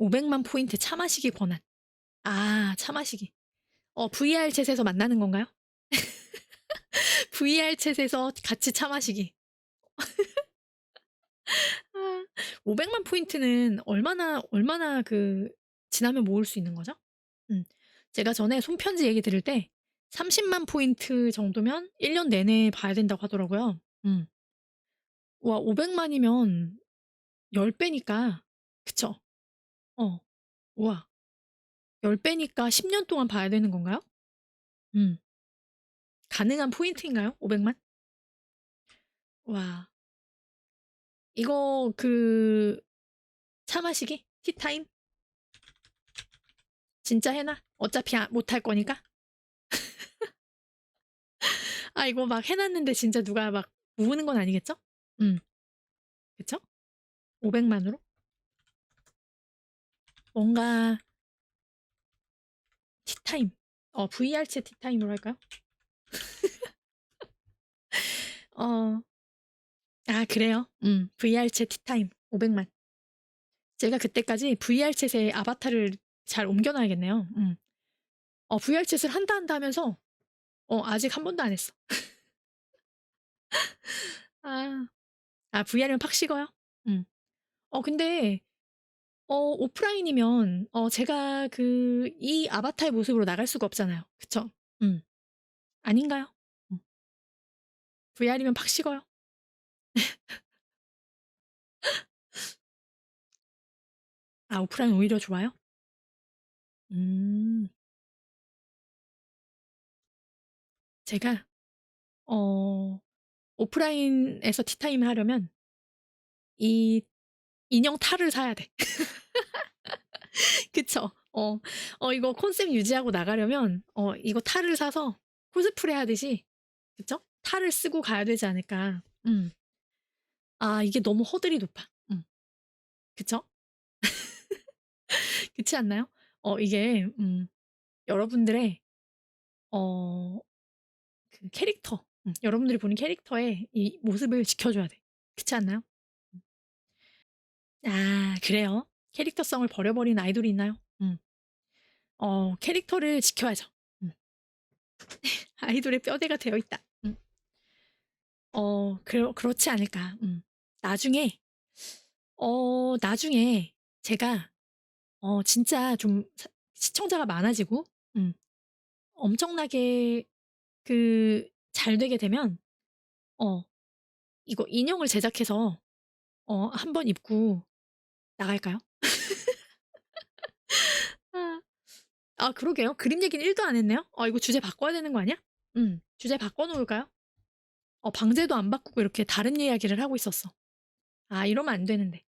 500만 포인트 차 마시기 권한. 아, 차 마시기. 어, VR 챗에서 만나는 건가요? VR 챗에서 같이 차 마시기. 아, 500만 포인트는 얼마나, 얼마나 그, 지나면 모을 수 있는 거죠? 음, 제가 전에 손편지 얘기 들을 때 30만 포인트 정도면 1년 내내 봐야 된다고 하더라고요. 음. 와, 500만이면 10배니까, 그쵸? 어, 우와. 10 배니까 10 년 동안 봐야 되는 건가요? 음. 가능한 포인트인가요? 500 만? 와. 이거 그, 차 마시기? 티타임? 진짜 해놔? 어차피 아- 못할 거니까? 아, 이거 막 해 놨는데 진짜 누가 막 모으는 건 아니겠죠? 음. 그쵸? 500 만으로? 뭔가, 티타임. 어, VR채 티타임으로 할까요? 어, 아, 그래요? 음, VR채 티타임 500만. 제가 그때까지 VR챗에 아바타를 잘 옮겨놔야겠네요. 음. 어, VR챗을 한다 한다 하면서, 어, 아직 한 번도 안 했어. 아, 아, VR이면 팍 식어요? 음. 어, 근데, 어, 오프라인이면, 어, 제가 그, 이 아바타의 모습으로 나갈 수가 없잖아요. 그쵸? 음. 아닌가요? 음. VR이면 팍 식어요? 아, 오프라인 오히려 좋아요? 음, 제가, 어, 오프라인에서 티타임을 하려면, 이 인형 탈을 사야 돼. 그쵸? 어, 어, 이거 컨셉 유지하고 나가려면, 어, 이거 탈을 사서 코스프레 하듯이, 그쵸? 탈을 쓰고 가야 되지 않을까. 음. 아, 이게 너무 허들이 높아. 음. 그쵸? 그렇지 않나요? 어, 이게, 음, 여러분들의, 어, 그 캐릭터, 음, 여러분들이 보는 캐릭터의 이 모습을 지켜줘야 돼. 그렇지 않나요? 음. 아, 그래요? 캐릭터성을 버려버린 아이돌이 있나요? 음. 어, 캐릭터를 지켜야죠. 음. 아이돌의 뼈대가 되어 있다. 음. 어, 그러, 그렇지 않을까. 음. 나중에, 어, 나중에 제가, 어, 진짜 좀 사- 시청자가 많아지고, 음, 엄청나게 그, 잘 되게 되면, 어, 이거 인형을 제작해서, 어, 한 번 입고 나갈까요? 아, 아, 그러게요. 그림 얘기는 1도 안 했네요. 어, 이거 주제 바꿔야 되는 거 아니야? 음, 주제 바꿔놓을까요? 어, 방제도 안 바꾸고 이렇게 다른 이야기를 하고 있었어. 아, 이러면 안 되는데.